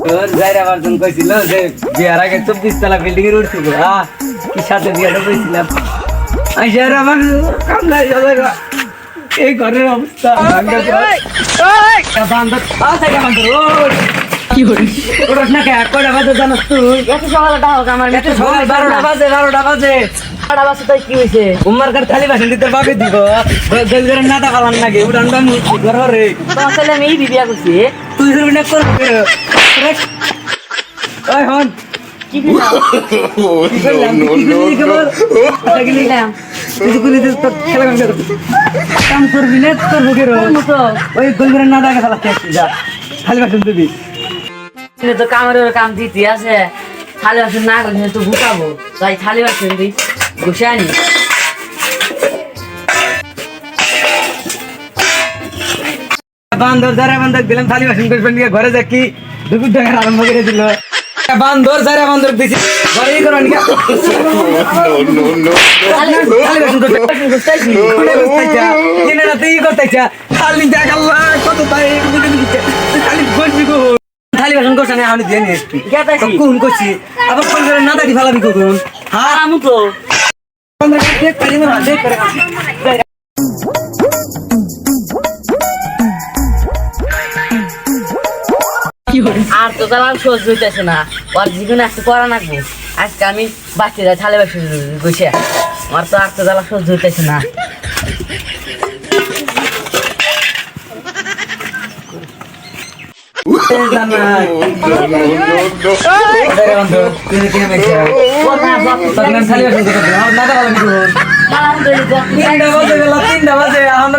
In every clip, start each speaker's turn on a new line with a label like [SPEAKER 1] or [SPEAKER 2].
[SPEAKER 1] তোর যাইরা বারজন কইছিল যে বিয়ার আগে চব্বিশ তলা বিল্ডিং এর উঠছিল হ্যাঁ কি সাথে বিয়াটা কইছিলাম? আইসার আমার কামলা যাবে এই ঘরের অবস্থা কি করিস ওরস না কে? কয়টা বাজে জানাস তুই?
[SPEAKER 2] এত সকালে ডাক আমার
[SPEAKER 1] এত সকাল বারোটা বাজে বারোটা বাজে।
[SPEAKER 2] বারোটা বাজে তাই কি হয়েছে
[SPEAKER 1] উম্মার কার খালি বাসন দিতে বাবে দিব। নাটা পালান নাকি? উড়ান দাম ঘর রে
[SPEAKER 2] তোমার ছেলে এই বিবিয়া করছি?
[SPEAKER 1] তুই শুরু না কর। ওই হন।
[SPEAKER 2] কি
[SPEAKER 1] করলাম? কি করলি খবর এটা গেলি
[SPEAKER 2] দিলাম
[SPEAKER 1] তুই গুলি তো খেলা কাম কর কাম করবি না তোর বুকে ওই গল করে নাটা খেলা খেয়ে যা। খালি বাসন দিবি
[SPEAKER 2] তুমি তো কামের কাম দিতে আছে থালি বাসন না করলে তো গুটাবো তাই থালি বাসন দিই। বসে আনি
[SPEAKER 1] বান্দর যারা বান্দর দিলাম খালি বাসন করবেন নিয়ে ঘরে যা কি? দুপুর টাকার আরম্ভ করে দিল। বান্দর যারা বান্দর দিছি ঘরেই করো বসতাইছা দিনে রাতে ই করতাইছা খালি দেখ আল্লাহ কত তাই খালি গো বাসন করছ না আমি দিয়ে নিয়ে কোন করছি? আবার ফোন করে না দাঁড়ি ফালাবি কখন? হ্যাঁ?
[SPEAKER 2] আমু তো।
[SPEAKER 1] দেখ দেখ
[SPEAKER 2] আর তো তার সহ্য হইতেছে না। ওর জীবনে আজকে করা নাকবো আজকে আমি বাচ্চা যাই থালে বসে আমার তো আর তো সহ্য হইতেছে না।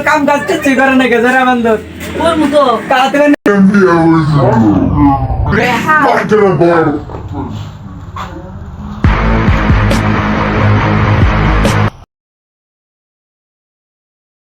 [SPEAKER 1] কাম কাজ কিছুই করে না গেছে Huwag mo
[SPEAKER 2] to. Kakatawa
[SPEAKER 1] na.
[SPEAKER 3] 10 hours ago. This fucking about.